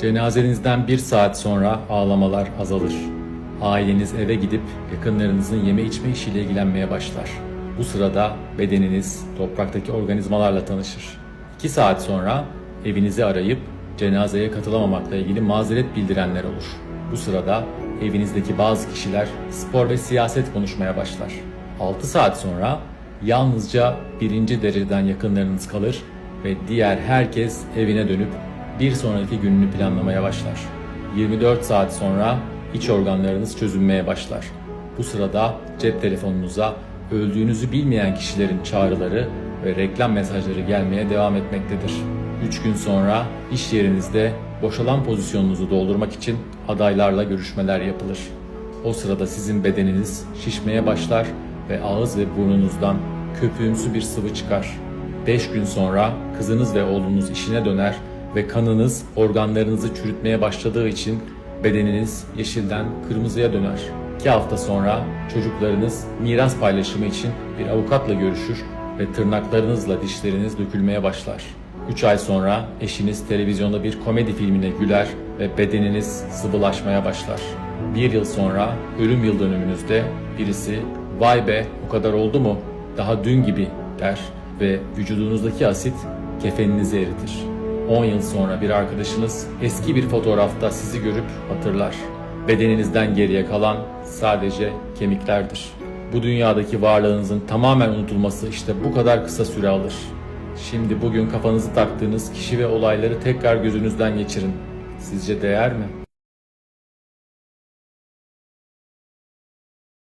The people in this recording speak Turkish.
Cenazenizden bir saat sonra ağlamalar azalır. Aileniz eve gidip yakınlarınızın yeme içme işiyle ilgilenmeye başlar. Bu sırada bedeniniz topraktaki organizmalarla tanışır. İki saat sonra evinizi arayıp cenazeye katılamamakla ilgili mazeret bildirenler olur. Bu sırada evinizdeki bazı kişiler spor ve siyaset konuşmaya başlar. 6 saat sonra yalnızca birinci dereceden yakınlarınız kalır ve diğer herkes evine dönüp bir sonraki gününü planlamaya başlar. 24 saat sonra iç organlarınız çözünmeye başlar. Bu sırada cep telefonunuza öldüğünüzü bilmeyen kişilerin çağrıları ve reklam mesajları gelmeye devam etmektedir. 3 gün sonra iş yerinizde boşalan pozisyonunuzu doldurmak için adaylarla görüşmeler yapılır. O sırada sizin bedeniniz şişmeye başlar ve ağız ve burnunuzdan köpüğümsü bir sıvı çıkar. 5 gün sonra kızınız ve oğlunuz işine döner ve kanınız organlarınızı çürütmeye başladığı için bedeniniz yeşilden kırmızıya döner. 2 hafta sonra çocuklarınız miras paylaşımı için bir avukatla görüşür ve tırnaklarınızla dişleriniz dökülmeye başlar. 3 ay sonra eşiniz televizyonda bir komedi filmine güler ve bedeniniz sıvılaşmaya başlar. Bir yıl sonra ölüm yıl dönümünüzde birisi vay be o kadar oldu mu daha dün gibi der ve vücudunuzdaki asit kefeninizi eritir. 10 yıl sonra bir arkadaşınız eski bir fotoğrafta sizi görüp hatırlar. Bedeninizden geriye kalan sadece kemiklerdir. Bu dünyadaki varlığınızın tamamen unutulması işte bu kadar kısa süre alır. Şimdi bugün kafanızı taktığınız kişi ve olayları tekrar gözünüzden geçirin. Sizce değer mi?